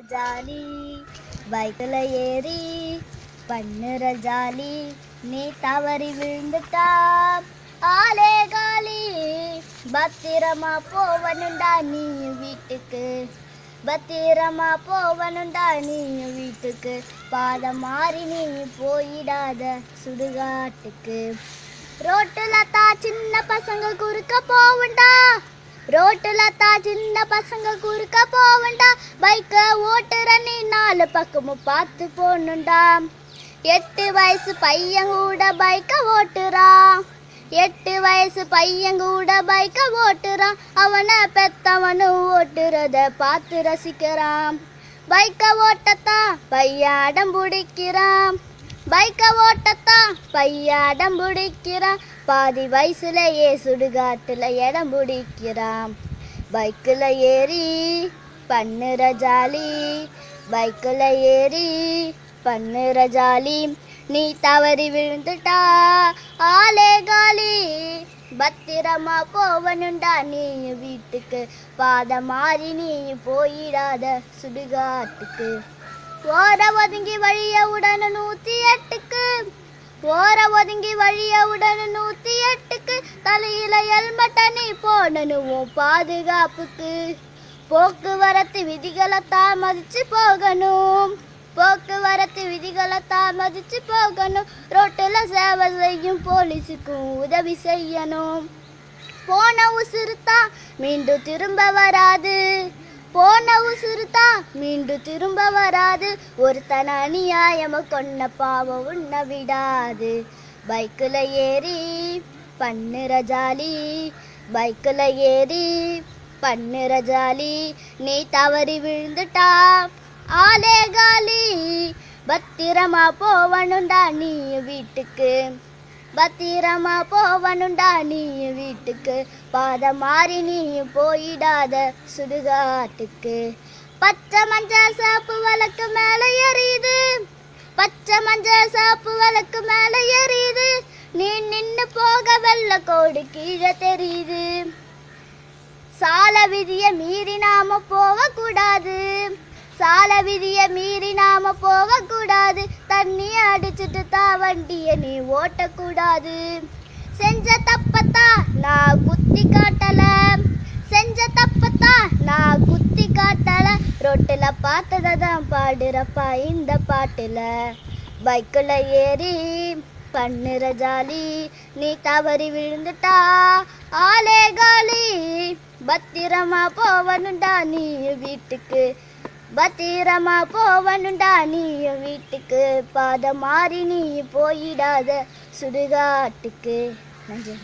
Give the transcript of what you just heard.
Jolly பைக்கில் ஏறி பண்ணுற ஜாலி நீ தவறி விழுந்துட்டா. ஆலே காலி பத்திரமா போவனுண்டா நீ வீட்டுக்கு. பத்திரமா போவனுண்டா நீ வீட்டுக்கு. பாதம் மாறி நீ போயிடாத சுடுகாட்டுக்கு. ரோட்டுல தா சின்ன பசங்க குறுக்க போவண்டா. ரோட்டுல தா சின்ன பசங்க குறுக்க போவண்டா. நாலு பக்கமும் பார்த்து போகணுண்டா எட்டு வயசு பையன் கூட பைக்கை ஓட்டுறான். எட்டு வயசு பையன் கூட பைக்கை ஓட்டுறான். அவனை பெத்தவனும் ஓட்டுறத பார்த்து ரசிக்கிறான். பைக்கை ஓட்டத்தான் பையன் பிடிக்கிறான். பைக்கை ஓட்டத்தான் பையன் பிடிக்கிறான். பாதி வயசுலயே சுடுகாட்டுல இடம் பிடிக்கிறான். பைக்கில் ஏறி பண்ணுற ஜாலி பைக்கில் ஏறி பண்ணுற ஜாலி. நீ தவறி விழுந்துட்டா ஆலே காலி. பத்திரமா போவனுண்டா நீ வீட்டுக்கு. பாத மாறி நீ போயிடாத சுடுகாட்டுக்கு. ஓர ஒதுங்கி வழிய உடனே நூத்தி எட்டுக்கு. ஓர ஒதுங்கி வழிய உடனே நூத்தி எட்டுக்கு. தலையில ஹெல்மெட்ட நீ போடணும் பாதுகாப்புக்கு. போக்குவரத்து விதிகளை தாமதிச்சு போகணும். போக்குவரத்து விதிகளை தாமதிச்சு போகணும். ரோட்டில் சேவை செய்யும் போலீஸுக்கும் உதவி செய்யணும். போன உசுருத்தா மீண்டும் திரும்ப வராது. போன உசுருத்தா மீண்டும் திரும்ப வராது. ஒருத்தன் அநியாயம கொன்ன பாவம் உண்ண விடாது. பைக்கில் ஏறி பண்ணுற ஜாலி. பைக்கில் ஏறி பண்ணுற ஜாலி நீ தவறி விழுந்துட்டா. ஆலே காலி பத்திரமா போவனுண்டா நீ வீட்டுக்கு. பத்திரமா போவனுண்டா நீ வீட்டுக்கு. பாத மாறி நீ போயிடாத சுடுகாட்டுக்கு. பச்சை மஞ்சள் சாப்பு வழக்கு மேல எரியுது. பச்சை மஞ்சள் சாப்பு வழக்கு மேல எரியுது. நீ நின்று போக வெள்ள கோடு கீழே தெரியுது. சால விதிய மீறி நாம போக கூடாது சால விதிய மீறி நாம போக கூடாது அடிச்சிட்டு தா வண்டிய நீ ஓட்டக்கூடாது. செஞ்ச தப்பத்தா நான் குத்தி காட்டல. செஞ்ச தப்பத்தா நான் குத்தி காட்டல. ரொட்டில் பார்த்ததை தான் பாடுறப்பா இந்த பாட்டுல. பைக்கில் ஏறி பண்ணுற ஜாலி நீ தவறி விழுந்துட்டா. ஆலே காலி பத்திரமா போவனுண்டா நீ வீட்டுக்கு. பத்திரமா போவனுண்டா நீ வீட்டுக்கு. பாத மாறி நீ போயிடாத சுடுகாட்டுக்கு. நன்றி.